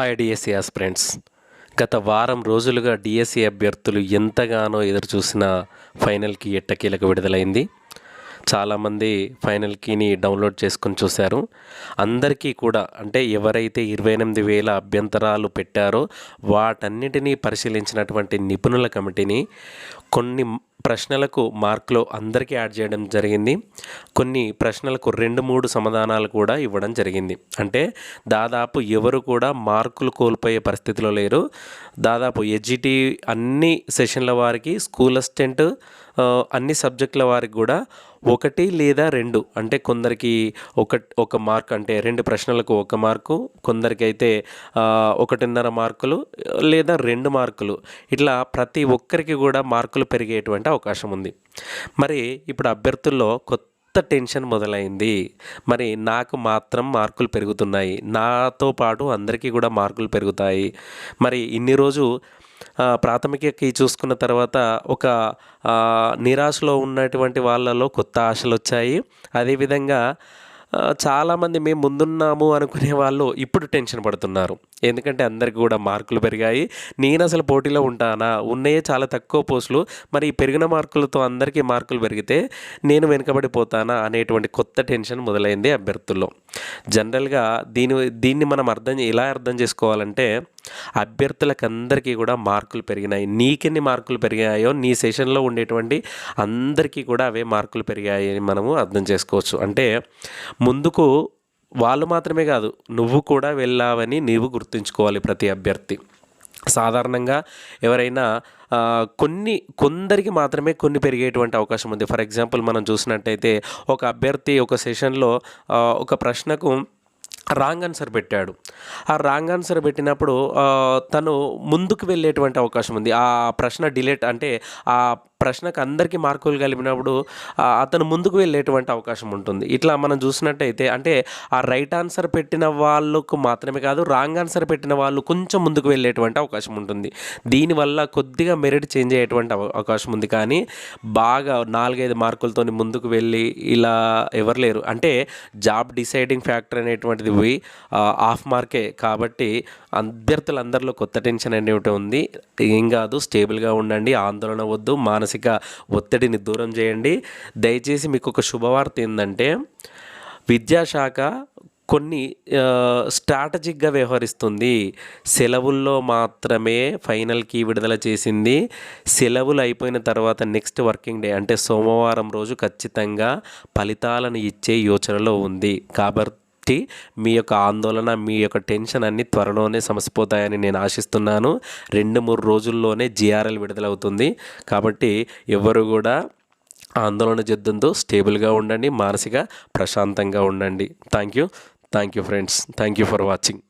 Hi DSC aspirants గత వారం రోజులుగా డిఎస్సి అభ్యర్థులు ఎంతగానో ఎదురు చూసిన ఫైనల్కి ఎట్టకీలకు విడుదలైంది. చాలామంది ఫైనల్ కీని డౌన్లోడ్ చేసుకొని చూశారు. అందరికీ కూడా అంటే ఎవరైతే ఇరవై ఎనిమిది వేల అభ్యంతరాలు పెట్టారో వాటన్నిటినీ పరిశీలించినటువంటి నిపుణుల కమిటీని కొన్ని ప్రశ్నలకు మార్కులు అందరికీ యాడ్ చేయడం జరిగింది. కొన్ని ప్రశ్నలకు రెండు మూడు సమాధానాలు కూడా ఇవ్వడం జరిగింది. అంటే దాదాపు ఎవరు కూడా మార్కులు కోల్పోయే పరిస్థితిలో లేరు. దాదాపు ఎజిటి అన్ని సెషన్ల వారికి స్కూల్ అసిస్టెంట్ అన్ని సబ్జెక్టుల వారికి కూడా ఒకటి లేదా రెండు అంటే కొందరికి ఒక ఒక మార్క్ అంటే రెండు ప్రశ్నలకు ఒక మార్కు కొందరికైతే అయితే ఒకటిన్నర మార్కులు లేదా రెండు మార్కులు. ఇట్లా ప్రతి ఒక్కరికి కూడా మార్కులు పెరిగేటువంటి అవకాశం ఉంది. మరి ఇప్పుడు అభ్యర్థుల్లో కొత్త కొత్త టెన్షన్ మొదలైంది. మరి నాకు మాత్రం మార్కులు పెరుగుతున్నాయి. నాతో పాటు అందరికీ కూడా మార్కులు పెరుగుతాయి. మరి ఇన్ని రోజు ప్రాథమిక ప్రాథమికకి చూసుకున్న తర్వాత ఒక నిరాశలో ఉన్నటువంటి వాళ్ళలో కొత్త ఆశలు వచ్చాయి అదేవిధంగా చాలామంది మేము ముందున్నాము అనుకునే వాళ్ళు ఇప్పుడు టెన్షన్ పడుతున్నారు. ఎందుకంటే అందరికి కూడా మార్కులు పెరిగాయి. నేను అసలు పోటీలో ఉంటానా? ఉన్నాయే చాలా తక్కువ పోస్టులు. మరి ఈ పెరిగిన మార్కులతో అందరికీ మార్కులు పెరిగితే నేను వెనుకబడిపోతానా అనేటువంటి కొత్త టెన్షన్ మొదలైంది అభ్యర్థుల్లో. జనరల్గా దీని దీన్ని మనం అర్థం ఎలా అర్థం చేసుకోవాలంటే అభ్యర్థులకందరికీ కూడా మార్కులు పెరిగినాయి. నీకెన్ని మార్కులు పెరిగాయో నీ సెషన్లో ఉండేటువంటి అందరికీ కూడా అవే మార్కులు పెరిగాయి అని మనము అర్థం చేసుకోవచ్చు. అంటే ముందుకు వాళ్ళు మాత్రమే కాదు నువ్వు కూడా వెళ్ళావని నీవు గుర్తుంచుకోవాలి ప్రతి అభ్యర్థి. సాధారణంగా ఎవరైనా కొన్ని కొందరికి మాత్రమే కొన్ని పెరిగేటువంటి అవకాశం ఉంది. ఫర్ ఎగ్జాంపుల్ మనం చూసినట్టయితే ఒక అభ్యర్థి ఒక సెషన్లో ఒక ప్రశ్నకు రాంగ్ ఆన్సర్ పెట్టాడు. ఆ రాంగ్ ఆన్సర్ పెట్టినప్పుడు తను ముందుకు వెళ్ళేటువంటి అవకాశం ఉంది. ఆ ప్రశ్న డిలేట్ అంటే ఆ ప్రశ్నకు అందరికీ మార్కులు కలిపినప్పుడు అతను ముందుకు వెళ్ళేటువంటి అవకాశం ఉంటుంది. ఇట్లా మనం చూసినట్టయితే అంటే ఆ రైట్ ఆన్సర్ పెట్టిన వాళ్ళకు మాత్రమే కాదు రాంగ్ ఆన్సర్ పెట్టిన వాళ్ళు కొంచెం ముందుకు వెళ్ళేటువంటి అవకాశం ఉంటుంది. దీనివల్ల కొద్దిగా మెరిట్ చేంజ్ అయ్యేటువంటి అవ- అవకాశం ఉంది. కానీ బాగా నాలుగైదు మార్కులతో ముందుకు వెళ్ళి ఇలా ఎవరు లేరు. అంటే జాబ్ డిసైడింగ్ ఫ్యాక్టర్ అనేటువంటిది పోయి హాఫ్ మార్కే కాబట్టి అభ్యర్థులందరిలో కొత్త టెన్షన్ అనేవి ఉంది ఏం కాదు స్టేబుల్గా ఉండండి ఆందోళన వద్దు మానసిక ఒత్తిడిని దూరం చేయండి. దయచేసి మీకు ఒక శుభవార్త ఏంటంటే విద్యాశాఖ కొన్ని స్ట్రాటజిక్గా వ్యవహరిస్తుంది. సెలవుల్లో మాత్రమే ఫైనల్కి విడుదల చేసింది. సెలవులు అయిపోయిన తర్వాత నెక్స్ట్ వర్కింగ్ డే అంటే సోమవారం రోజు ఖచ్చితంగా ఫలితాలను ఇచ్చే యోచనలో ఉంది. కాబట్టి మీ యొక్క ఆందోళన మీ యొక్క టెన్షన్ అన్ని త్వరలోనే సమసిపోతాయని నేను ఆశిస్తున్నాను. రెండు మూడు రోజుల్లోనే జిఆర్ఎల్ విడుదలవుతుంది. కాబట్టి ఎవరు కూడా ఆందోళన జద్దుంతో స్టేబుల్గా ఉండండి మానసిక ప్రశాంతంగా ఉండండి. Thank you thank you friends. Thank you for watching.